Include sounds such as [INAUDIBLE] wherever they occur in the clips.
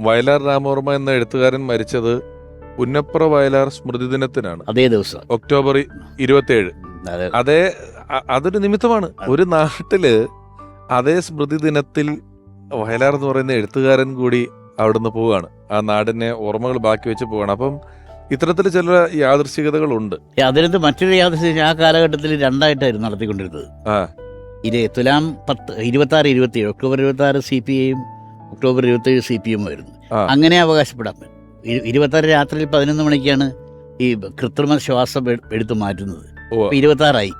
വയലാർ രാമവർമ്മ എന്ന എഴുത്തുകാരൻ മരിച്ചത് പുന്നപ്ര വയലാർ സ്മൃതി ദിനത്തിനാണ്. അതേ ദിവസം. ഒക്ടോബർ ഇരുപത്തിയേഴ്. അതെ. അതേ അതൊരു നിമിത്തമാണ്. ഒരു നാട്ടിൽ അതേ സ്മൃതി ദിനത്തിൽ വയലാർ എന്ന് പറയുന്ന എഴുത്തുകാരൻ കൂടി അവിടുന്ന് പോവുകയാണ്. ആ നാടിനെ ഓർമ്മകൾ ബാക്കി വെച്ച് പോവാണ് അപ്പം ഇത്തരത്തിൽ ചില യാദൃശികതകളുണ്ട് അതിനകത്ത് മറ്റൊരു യാദൃശ്യം ആ കാലഘട്ടത്തിൽ രണ്ടായിട്ടായിരുന്നു നടത്തിക്കൊണ്ടിരുന്നത്. തുലാം പത്ത് ഇരുപത്തി ആറ് ഇരുപത്തി ഏഴ് ഒക്ടോബർ ഇരുപത്തി ആറ് സി പി ഐയും ഒക്ടോബർ ഇരുപത്തി ഏഴ് സി പി എം ആയിരുന്നു. അങ്ങനെ അവകാശപ്പെടാം. ഇരുപത്തി ആറ് രാത്രിയിൽ പതിനൊന്ന് മണിക്കാണ് ഈ കൃത്രിമ ശ്വാസം എടുത്തു മാറ്റുന്നത്. ഇരുപത്തി ആറായി.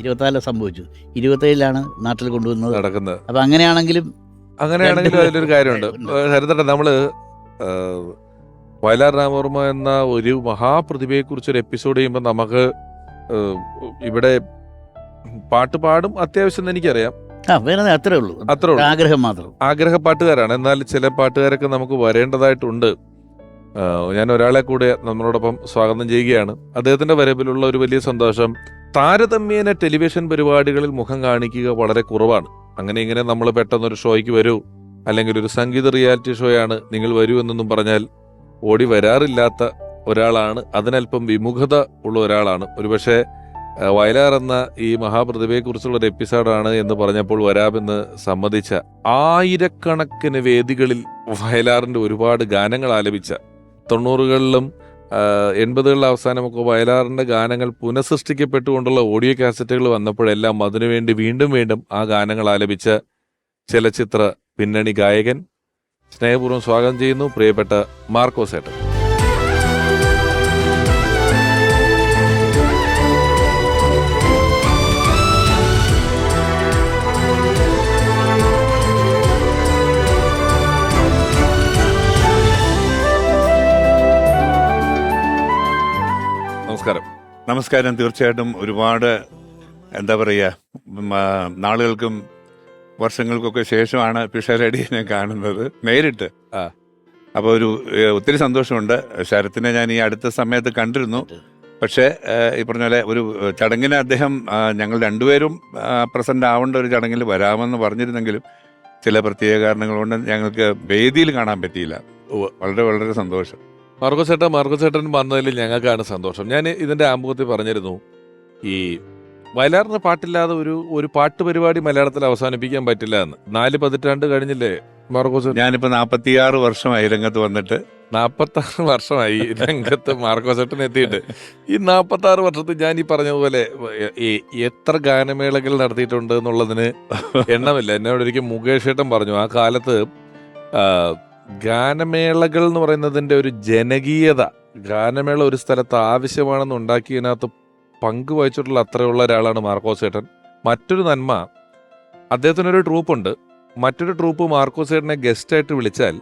ഇരുപത്തി ആറിലെ സംഭവിച്ചു. ഇരുപത്തി ഏഴിലാണ് നാട്ടിൽ കൊണ്ടുവന്നത്. നടക്കുന്നത്. അപ്പൊ അങ്ങനെയാണെങ്കിലും അങ്ങനെയാണെങ്കിലും അതിലൊരു കാര്യമുണ്ട്. ഹരിതട്ട നമ്മൾ വയലാർ രാമവർമ്മ എന്ന ഒരു മഹാപ്രതിഭയെ കുറിച്ച് ഒരു എപ്പിസോഡ് ചെയ്യുമ്പോൾ നമുക്ക് ഇവിടെ പാട്ട് പാടും അത്യാവശ്യം എന്ന് എനിക്കറിയാം. ആ വേറെ അത്രേ ഉള്ളൂ. അത്രേ ഉള്ളൂ. ആഗ്രഹം മാത്രം. ആഗ്രഹ പാട്ടുകാരാണ് എന്നാൽ ചില പാട്ടുകാരൊക്കെ നമുക്ക് വരേണ്ടതായിട്ടുണ്ട്. ഞാൻ ഒരാളെ കൂടെ നമ്മളോടൊപ്പം സ്വാഗതം ചെയ്യുകയാണ്. അദ്ദേഹത്തിന്റെ വരവിലുള്ള ഒരു വലിയ സന്തോഷം താരതമ്യേന ടെലിവിഷൻ പരിപാടികളിൽ മുഖം കാണിക്കുക വളരെ കുറവാണ്. അങ്ങനെ ഇങ്ങനെ നമ്മൾ പെട്ടെന്ന് ഒരു ഷോയ്ക്ക് വരൂ അല്ലെങ്കിൽ ഒരു സംഗീത റിയാലിറ്റി ഷോയാണ് നിങ്ങൾ വരൂ എന്നൊന്നും പറഞ്ഞാൽ ഓടി വരാറില്ലാത്ത ഒരാളാണ്. അതിനല്പം വിമുഖത ഉള്ള ഒരാളാണ്. ഒരുപക്ഷെ വയലാർ എന്ന ഈ മഹാപ്രതിഭയെക്കുറിച്ചുള്ള ഒരു എപ്പിസോഡാണ് എന്ന് പറഞ്ഞപ്പോൾ വരാമെന്ന് സമ്മതിച്ച ആയിരക്കണക്കിന് വേദികളിൽ വയലാറിന്റെ ഒരുപാട് ഗാനങ്ങൾ ആലപിച്ച തൊണ്ണൂറുകളിലും എൺപതുകളിലെ അവസാനമൊക്കെ വയലാറിന്റെ ഗാനങ്ങൾ പുനഃസൃഷ്ടിക്കപ്പെട്ടുകൊണ്ടുള്ള ഓഡിയോ കാസറ്റുകൾ വന്നപ്പോഴെല്ലാം അതിനുവേണ്ടി വീണ്ടും വീണ്ടും ആ ഗാനങ്ങൾ ആലപിച്ച ചലച്ചിത്ര പിന്നണി ഗായകൻ. സ്നേഹപൂർവം സ്വാഗതം ചെയ്യുന്നു പ്രിയപ്പെട്ട മാർക്കോസ് നമസ്കാരം. തീർച്ചയായിട്ടും ഒരുപാട് എന്താ പറയുക നാളുകൾക്കും വർഷങ്ങൾക്കൊക്കെ ശേഷമാണ് പിഷാരടിയെ കാണുന്നത് നേരിട്ട്. ആ. അപ്പോൾ ഒരു ഒത്തിരി സന്തോഷമുണ്ട്. ശരത്തിനെ ഞാൻ ഈ അടുത്ത സമയത്ത് കണ്ടിരുന്നു. പക്ഷേ ഈ പറഞ്ഞ പോലെ ഒരു ചടങ്ങിന് അദ്ദേഹം ഞങ്ങൾ രണ്ടുപേരും പ്രസന്റ് ആവേണ്ട ഒരു ചടങ്ങിൽ വരാമെന്ന് പറഞ്ഞിരുന്നെങ്കിലും ചില പ്രത്യേക കാരണങ്ങൾ കൊണ്ട് ഞങ്ങൾക്ക് വേദിയിൽ കാണാൻ പറ്റിയില്ല. വളരെ വളരെ സന്തോഷം. മാർഗോസേട്ടൻ മാർക്കോസ് ഏട്ടൻ വന്നതിൽ ഞങ്ങൾക്കാണ് സന്തോഷം. ഞാൻ ഇതിന്റെ ആമുഖത്തിൽ പറഞ്ഞിരുന്നു ഈ വയലാറിന് പാട്ടില്ലാതെ ഒരു ഒരു പാട്ട് പരിപാടി മലയാളത്തിൽ അവസാനിപ്പിക്കാൻ പറ്റില്ല എന്ന്. നാല് പതിറ്റാണ്ട് കഴിഞ്ഞില്ലേ മാർഗോസ്? ഞാനിപ്പോ നാൽപ്പത്തിയാറ് വർഷമായി രംഗത്ത് വന്നിട്ട്. നാപ്പത്തി ആറ് വർഷമായി രംഗത്ത് മാർക്കോസേട്ടൻ എത്തിയിട്ട്. ഈ നാപ്പത്തി ആറ് വർഷത്തിൽ ഞാൻ ഈ പറഞ്ഞതുപോലെ ഈ എത്ര ഗാനമേളകൾ നടത്തിയിട്ടുണ്ട് എന്നുള്ളതിന് എണ്ണമില്ല. എന്നോട് ഒരിക്കൽ മുകേഷ് ഏട്ടൻ പറഞ്ഞു ആ കാലത്ത് ഗാനമേളകൾ എന്ന് പറയുന്നതിന്റെ ഒരു ജനകീയത. ഗാനമേള ഒരു സ്ഥലത്ത് ആവശ്യമാണെന്ന് ഉണ്ടാക്കിയതിനകത്ത് പങ്കുവഹിച്ചിട്ടുള്ള അത്രയുള്ള ഒരാളാണ് മാർക്കോസ് ഏട്ടൻ മറ്റൊരു നന്മ അദ്ദേഹത്തിനൊരു ട്രൂപ്പുണ്ട്. മറ്റൊരു ട്രൂപ്പ് മാർക്കോസ് ഏട്ടനെ ഗസ്റ്റായിട്ട് വിളിച്ചാൽ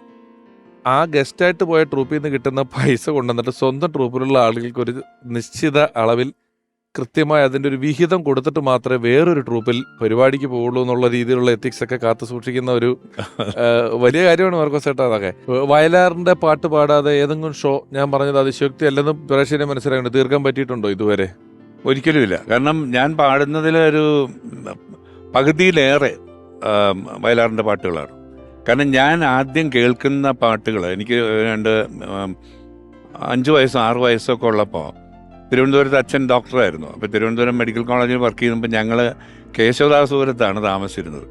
ആ ഗസ്റ്റായിട്ട് പോയ ട്രൂപ്പിൽ നിന്ന് കിട്ടുന്ന പൈസ കൊണ്ടുവന്നിട്ട് സ്വന്തം ട്രൂപ്പിലുള്ള ആളുകൾക്ക് ഒരു നിശ്ചിത അളവിൽ കൃത്യമായി അതിന്റെ ഒരു വിഹിതം കൊടുത്തിട്ട് മാത്രമേ വേറൊരു ട്രൂപ്പിൽ പരിപാടിക്ക് പോകുള്ളൂ എന്നുള്ള രീതിയിലുള്ള എത്തിക്സ് ഒക്കെ കാത്തു സൂക്ഷിക്കുന്ന ഒരു [LAUGHS] വലിയ കാര്യമാണ് മാർക്കോസ് ചേട്ടാ അതൊക്കെ. വയലാറിന്റെ പാട്ട് പാടാതെ ഏതെങ്കിലും ഷോ ഞാൻ പറഞ്ഞത് അതിശയോക്തി അല്ലെന്ന് പ്രേക്ഷകരെ മനസ്സിലാക്കുന്നുണ്ട് തീർക്കാൻ പറ്റിയിട്ടുണ്ടോ ഇതുവരെ? ഒരിക്കലുമില്ല കാരണം ഞാൻ പാടുന്നതിൽ ഒരു പകുതിയിലേറെ വയലാറിന്റെ പാട്ടുകളാണ്. കാരണം ഞാൻ ആദ്യം കേൾക്കുന്ന പാട്ടുകൾ എനിക്ക് രണ്ട് അഞ്ച് വയസ്സോ ആറ് വയസ്സൊക്കെ ഉള്ളപ്പോൾ തിരുവനന്തപുരത്ത് അച്ഛൻ ഡോക്ടറായിരുന്നു. അപ്പോൾ തിരുവനന്തപുരം മെഡിക്കൽ കോളേജിൽ വർക്ക് ചെയ്യുമ്പോൾ ഞങ്ങൾ കേശവദാസപുരത്താണ് താമസിച്ചിരുന്നത്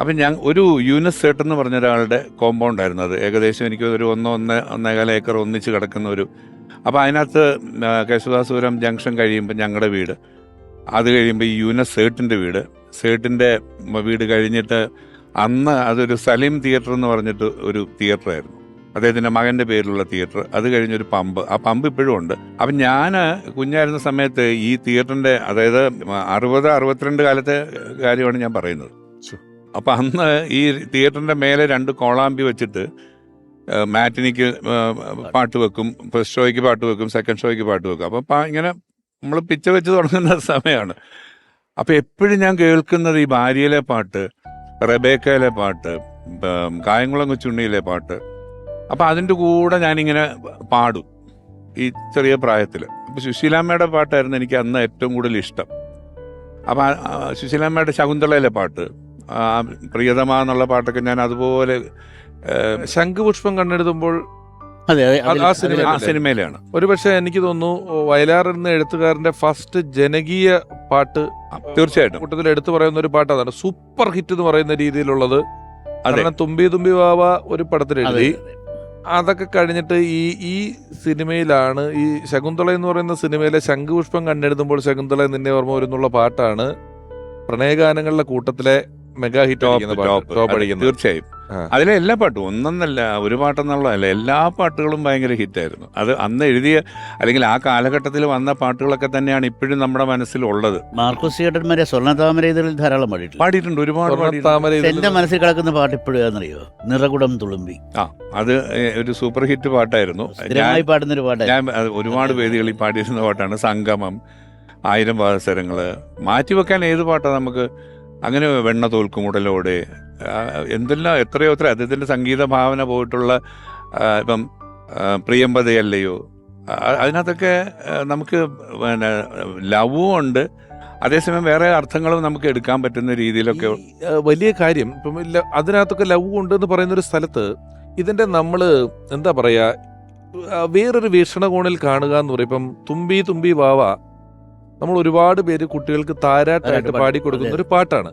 അപ്പം ഞാൻ ഒരു യൂനസ് സേട്ട് എന്ന് പറഞ്ഞ ഒരാളുടെ കോമ്പൗണ്ടായിരുന്നു അത്. ഏകദേശം എനിക്ക് ഒരു ഒന്ന് ഒന്ന് ഒന്നേകാല ഏക്കർ ഒന്നിച്ച് കിടക്കുന്ന ഒരു അപ്പോൾ അതിനകത്ത് കേശവദാസപുരം ജംഗ്ഷൻ കഴിയുമ്പോൾ ഞങ്ങളുടെ വീട്. അത് കഴിയുമ്പോൾ ഈ യൂനസ് സേട്ടിന്റെ വീട്. സേട്ടിന്റെ വീട് കഴിഞ്ഞിട്ട് അന്ന് അതൊരു സലീം തിയേറ്റർ എന്ന് പറഞ്ഞിട്ട് ഒരു തിയേറ്ററായിരുന്നു. അദ്ദേഹത്തിന്റെ മകന്റെ പേരിലുള്ള തിയേറ്റർ. അത് കഴിഞ്ഞൊരു പമ്പ്. ആ പമ്പ് ഇപ്പോഴും ഉണ്ട്. അപ്പം ഞാൻ കുഞ്ഞായിരുന്ന സമയത്ത് ഈ തിയേറ്ററിന്റെ അതായത് അറുപത് അറുപത്തിരണ്ട് കാലത്തെ കാര്യമാണ് ഞാൻ പറയുന്നത്. അപ്പൊ അന്ന് ഈ തിയേറ്ററിന്റെ മേലെ രണ്ട് കോളാമ്പി വെച്ചിട്ട് മാറ്റിനിക്ക് പാട്ട് വെക്കും. ഫസ്റ്റ് ഷോയ്ക്ക് പാട്ട് വെക്കും സെക്കൻഡ് ഷോയ്ക്ക് പാട്ട് വെക്കും. അപ്പം ഇങ്ങനെ നമ്മൾ പിച്ച വെച്ച് തുടങ്ങുന്ന [LAUGHS] സമയമാണ് അപ്പം എപ്പോഴും ഞാൻ കേൾക്കുന്നത് ഈ ഭാര്യയിലെ പാട്ട് റബേക്കയിലെ പാട്ട് കായംകുളം കൊച്ചുണ്ണിയിലെ പാട്ട് അപ്പം അതിന്റെ കൂടെ ഞാനിങ്ങനെ പാടും ഈ ചെറിയ പ്രായത്തിൽ അപ്പം സുശീലാമ്മയുടെ പാട്ടായിരുന്നു എനിക്ക് അന്ന് ഏറ്റവും കൂടുതൽ ഇഷ്ടം. അപ്പം സുശീലാമ്മയുടെ ശകുന്തളയിലെ പാട്ട് പ്രിയതമ എന്നുള്ള പാട്ടൊക്കെ ഞാൻ അതുപോലെ ശംഖുപുഷ്പം അതെ ആ- സിനിമ- ആ സിനിമയിലാണ്. ഒരുപക്ഷെ എനിക്ക് തോന്നുന്നു വയലാർ എന്ന എഴുത്തുകാരന്റെ ഫസ്റ്റ് ജനകീയ പാട്ട് തീർച്ചയായിട്ടും. കൂട്ടത്തിൽ എടുത്തു പറയുന്ന ഒരു പാട്ട് അതാണ്. സൂപ്പർ ഹിറ്റ് എന്ന് പറയുന്ന രീതിയിലുള്ളത് അതെ. കാരണം തുമ്പി തുമ്പി വാവ ഒരു പടത്തിൽ എഴുതി. അതൊക്കെ കഴിഞ്ഞിട്ട് ഈ ഈ സിനിമയിലാണ് ഈ ശകുന്തള എന്ന് പറയുന്ന സിനിമയിലെ ശംഖുപുഷ്പം കണ്ടെഴുതുമ്പോൾ ശകുന്തള നിന്നെ ഓർമ്മ വരുന്നുള്ള പാട്ടാണ് പ്രണയഗാനങ്ങളുടെ കൂട്ടത്തിലെ മെഗാ ഹിറ്റ് ടോപ്പ് അടിക്കുന്നത് തീർച്ചയായും. അതിലെ എല്ലാ പാട്ടും ഒന്നെന്നല്ല ഒരു പാട്ടെന്നുള്ളതല്ല എല്ലാ പാട്ടുകളും ഭയങ്കര ഹിറ്റായിരുന്നു. അത് അന്ന് എഴുതിയ അല്ലെങ്കിൽ ആ കാലഘട്ടത്തിൽ വന്ന പാട്ടുകളൊക്കെ തന്നെയാണ് ഇപ്പോഴും നമ്മുടെ മനസ്സിൽ ഉള്ളത് മാർക്കോസ് ചേട്ടന്മാരെ സ്വർണതാമര ഇതിൽ ധാരാളം പാടിയിട്ടുണ്ട്. പാടിയിട്ടുണ്ട് ഒരുപാട് സ്വർണ പാടിയിട്ടുണ്ട്. താമര എന്റെ മനസ്സിൽ കിടക്കുന്ന പാട്ട് ഇപ്പോഴും അറിയോ നിറകുടം തുളുമ്പി. ആ അത് ഒരു സൂപ്പർ ഹിറ്റ് പാട്ടായിരുന്നു. പാടുന്ന ഒരു പാട്ടായിരുന്നു. ഞാൻ ഒരുപാട് വേദികളിൽ പാടിയിരുന്ന പാട്ടാണ് സംഗമം ആയിരം പാദസരങ്ങൾ മാറ്റിവെക്കാൻ ഏത് പാട്ടാണ് നമുക്ക് അങ്ങനെ വെണ്ണ തോൽക്കുമുടലോടെ എന്തെല്ലാം എത്രയോ എത്ര അദ്ദേഹത്തിന്റെ സംഗീത ഭാവന പോയിട്ടുള്ള ഇപ്പം പ്രിയമ്പതയല്ലയോ അതിനകത്തൊക്കെ നമുക്ക് പിന്നെ ലവും ഉണ്ട്. അതേസമയം വേറെ അർത്ഥങ്ങളും നമുക്ക് എടുക്കാൻ പറ്റുന്ന രീതിയിലൊക്കെ വലിയ കാര്യം ഇപ്പം അതിനകത്തൊക്കെ ലവ് ഉണ്ട് എന്ന് പറയുന്ന ഒരു സ്ഥലത്ത് ഇതിന്റെ നമ്മൾ എന്താ പറയുക വേറൊരു വീക്ഷണകോണിൽ കാണുക എന്ന് പറയും. ഇപ്പം തുമ്പി തുമ്പി വാവ നമ്മൾ ഒരുപാട് പേര് കുട്ടികൾക്ക് താരാട്ടായിട്ട് പാടിക്കൊടുക്കുന്ന പാടി. പാടി കൊടുക്കുന്ന ഒരു പാട്ടാണ്.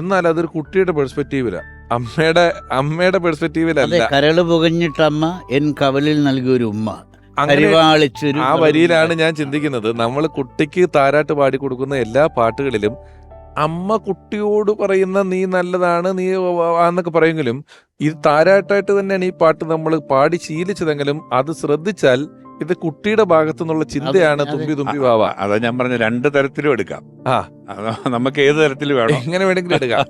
എന്നാൽ അതൊരു കുട്ടിയുടെ പെർസ്പെക്റ്റീവില. അമ്മയുടെ അമ്മയുടെ പെർസ്പെക്റ്റീവിലല്ല. കരൾ പുകഞ്ഞിട്ടമ്മ എൻ കവലിൽ നൽകിയ ഒരു ഉമ്മ. ആ വരിയിലാണ് ഞാൻ ചിന്തിക്കുന്നത്. നമ്മൾ കുട്ടിക്ക് താരാട്ട് പാടിക്കൊടുക്കുന്ന എല്ലാ പാട്ടുകളിലും അമ്മ കുട്ടിയോട് പറയുന്ന നീ നല്ലതാണ് നീ എന്നൊക്കെ പറയുമെങ്കിലും ഇത് താരാട്ടായിട്ട് തന്നെയാണ് ഈ പാട്ട് നമ്മൾ പാടി ശീലിച്ചതെങ്കിലും അത് ശ്രദ്ധിച്ചാൽ ഇത് കുട്ടിയുടെ ഭാഗത്തു നിന്നുള്ള ചിന്തയാണ് തുമ്പി തുമ്പി വാവ. അതാ ഞാൻ പറഞ്ഞ രണ്ട് തരത്തിലും എടുക്കാം. ആ. നമുക്ക് ഏത് തരത്തിൽ വേണം. എങ്ങനെ വേണമെങ്കിലും എടുക്കാം.